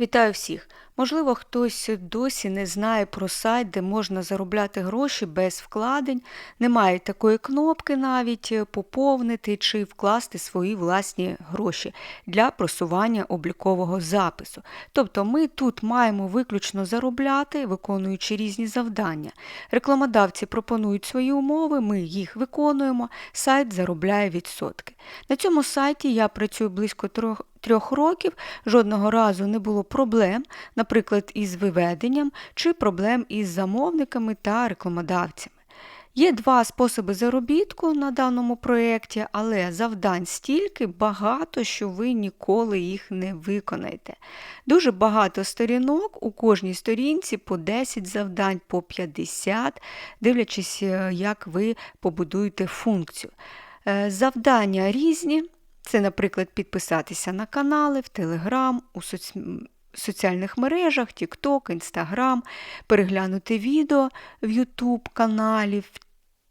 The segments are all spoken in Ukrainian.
Вітаю всіх! Можливо, хтось досі не знає про сайт, де можна заробляти гроші без вкладень, немає такої кнопки навіть поповнити чи вкласти свої власні гроші для просування облікового запису. Тобто ми тут маємо виключно заробляти, виконуючи різні завдання. Рекламодавці пропонують свої умови, ми їх виконуємо, сайт заробляє відсотки. На цьому сайті я працюю близько трьох трьох років жодного разу не було проблем, наприклад, із виведенням чи проблем із замовниками та рекламодавцями. Є два способи заробітку на даному проєкті, але завдань стільки багато, що ви ніколи їх не виконаєте. Дуже багато сторінок, у кожній сторінці по 10 завдань, по 50, дивлячись, е, як ви побудуєте функцію. Е, завдання різні. Це, наприклад, підписатися на канали в Телеграм, у соц... соціальних мережах, TikTok, Instagram, переглянути відео в YouTube каналі, в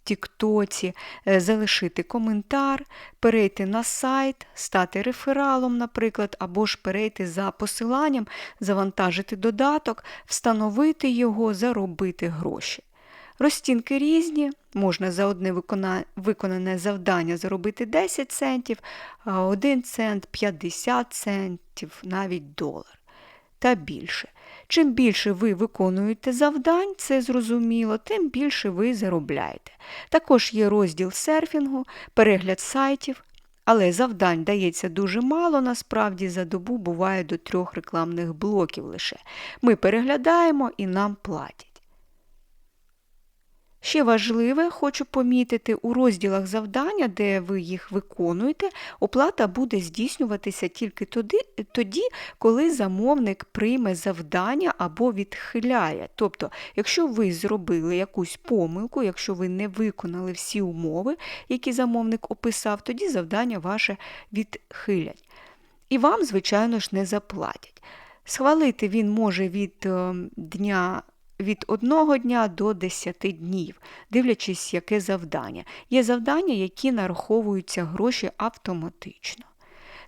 Тіктоці, е, залишити коментар, перейти на сайт, стати рефералом, наприклад, або ж перейти за посиланням, завантажити додаток, встановити його, заробити гроші. Розцінки різні, можна за одне виконане завдання заробити 10 центів, 1 цент, 50 центів, навіть долар та більше. Чим більше ви виконуєте завдань, це зрозуміло, тим більше ви заробляєте. Також є розділ серфінгу, перегляд сайтів, але завдань дається дуже мало, насправді за добу буває до трьох рекламних блоків лише. Ми переглядаємо і нам платять. Ще важливе, хочу помітити, у розділах завдання, де ви їх виконуєте, оплата буде здійснюватися тільки тоді, коли замовник прийме завдання або відхиляє. Тобто, якщо ви зробили якусь помилку, якщо ви не виконали всі умови, які замовник описав, тоді завдання ваше відхилять. І вам, звичайно ж, не заплатять. Схвалити він може від ем, дня від одного дня до 10 днів, дивлячись, яке завдання. Є завдання, які нараховуються гроші автоматично.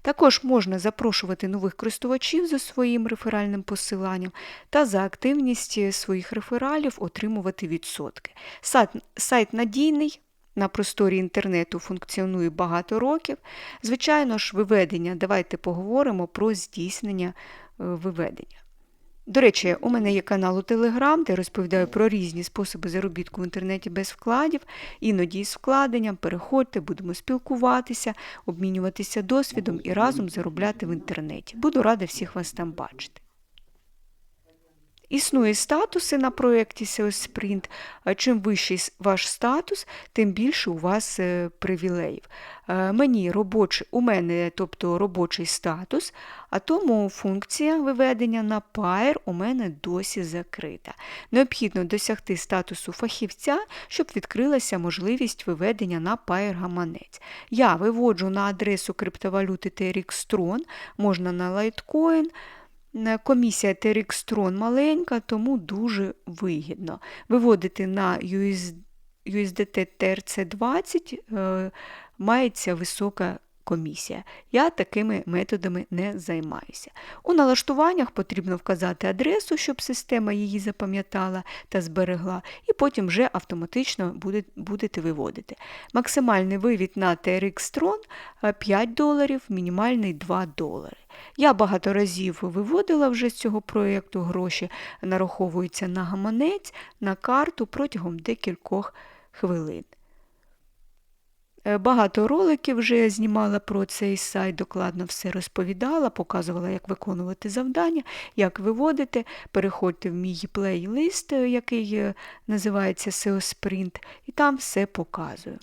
Також можна запрошувати нових користувачів за своїм реферальним посиланням та за активність своїх рефералів отримувати відсотки. Сайт, сайт надійний. На просторі інтернету функціонує багато років. Звичайно ж, виведення. Давайте поговоримо про здійснення е, виведення. До речі, у мене є канал у Телеграм, де розповідаю про різні способи заробітку в інтернеті без вкладів, іноді з вкладенням. Переходьте, будемо спілкуватися, обмінюватися досвідом і разом заробляти в інтернеті. Буду рада всіх вас там бачити. Існує статуси на проєкті SEO Sprint. Чим вищий ваш статус, тим більше у вас е, привілеїв. Е, мені робочий, У мене тобто робочий статус, а тому функція виведення на Pair у мене досі закрита. Необхідно досягти статусу фахівця, щоб відкрилася можливість виведення на Pair гаманець. Я виводжу на адресу криптовалюти TRX Tron, можна на Litecoin. Е, комісія TRX маленька, тому дуже вигідно. Виводити на USDT TRC20 е, мається висока комісія. Я такими методами не займаюся. У налаштуваннях потрібно вказати адресу, щоб система її запам'ятала та зберегла, і потім вже автоматично будете виводити. Максимальний вивід на TRX Tron 5 доларів, мінімальний 2 долари. Я багато разів виводила вже з цього проєкту гроші, нараховуються на гаманець, на карту протягом декількох хвилин. Е, багато роликів вже знімала про цей сайт, докладно все розповідала, показувала, як виконувати завдання, як виводити. Переходьте в мій плейлист, який е, називається SEO Sprint, і там все показую.